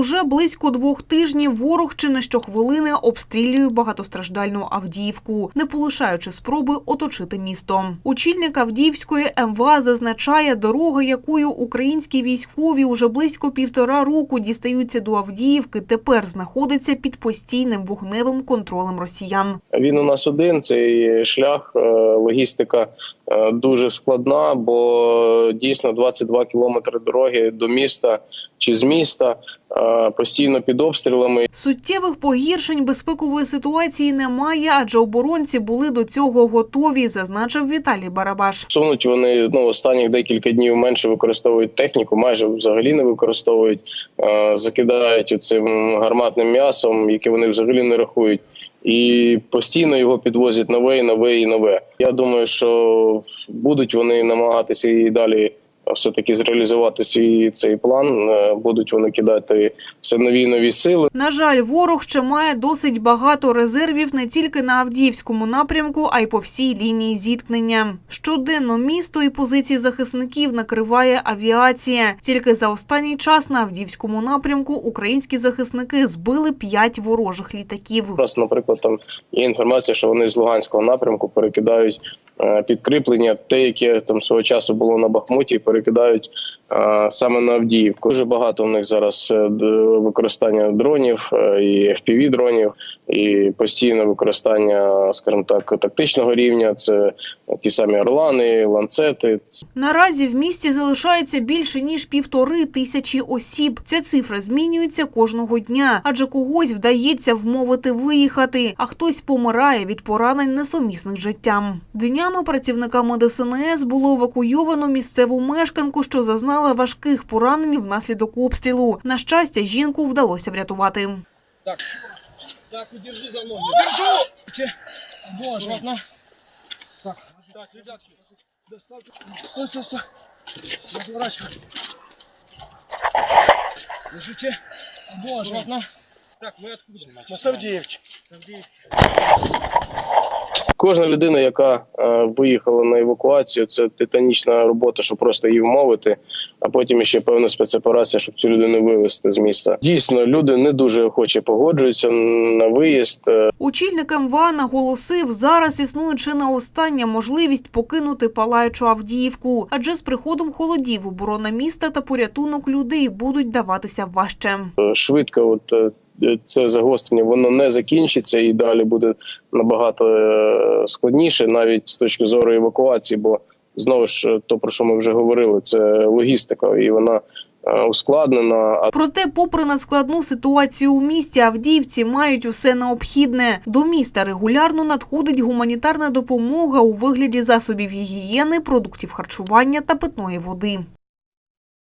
Уже близько двох тижнів ворог чи не щохвилини обстрілює багатостраждальну Авдіївку, не полишаючи спроби оточити місто. Очільник Авдіївської МВА зазначає, дорога, якою українські військові уже близько півтора року дістаються до Авдіївки, тепер знаходиться під постійним вогневим контролем росіян. Він у нас один. Цей шлях, е, логістика е, дуже складна, бо дійсно 22 кілометри дороги до міста чи з міста е, постійно під обстрілами. Суттєвих погіршень безпекової ситуації немає, адже оборонці були до цього готові, зазначив Віталій Барабаш. Сунуть вони ну останніх декілька днів менше використовують техніку, майже взагалі не використовують, е, закидають цим гарматним м'ясом, яке вони взагалі не рахують. І постійно його підвозять нове, і нове і нове. Я думаю, що будуть вони намагатися і далі все таки зреалізувати свій цей план. Е, Будуть вони кидати все нові нові сили. На жаль, ворог ще має досить багато резервів не тільки на Авдіївському напрямку, а й по всій лінії зіткнення. Щоденно місто і позиції захисників накриває авіація. Тільки за останній час на Авдіївському напрямку українські захисники збили п'ять ворожих літаків. Просто, наприклад, там є інформація, що вони з Луганського напрямку перекидають е, підкріплення, те, яке там свого часу було на Бахмуті, перекидають е, саме на Авдіївку. Дуже багато в них зараз е, використання дронів е, і fpv дронів, і постійне використання, скажімо так, тактичного рівня. Це ті самі орлани, ланцети. Наразі в місті залишається більше ніж півтори тисячі осіб. Ця цифра змінюється кожного дня, адже когось вдається вмовити виїхати, а хтось помирає від поранень несумісних життям. Днями працівниками ДСНС було евакуйовано місцеву мешканку, що зазнала важких поранень внаслідок обстрілу. На щастя, жінку вдалося врятувати. Так, так, удержи за ноги. Держу! Боже. Так, так, ребятки, доставьте. Стой, стой, стой. Разворачивай. Держите. Боже. Так, мы откуда? Мы с Авдеевки. С Авдеевки. Кожна людина, яка е, виїхала на евакуацію, це титанічна робота, щоб просто її вмовити, а потім ще певна спецоперація, щоб цю людину вивезти з місця. Дійсно, люди не дуже охоче погоджуються на виїзд. Е, Очільник МВА наголосив, зараз існує чи не остання можливість покинути палаючу Авдіївку, адже з приходом холодів оборона міста та порятунок людей будуть даватися важче. швидко, от е, це загострення, воно не закінчиться і далі буде набагато е, складніше, навіть з точки зору евакуації, бо знову ж то про що ми вже говорили, це логістика, і вона е, ускладнена. Проте, попри надскладну ситуацію у місті, авдіївці мають усе необхідне. До міста регулярно надходить гуманітарна допомога у вигляді засобів гігієни, продуктів харчування та питної води.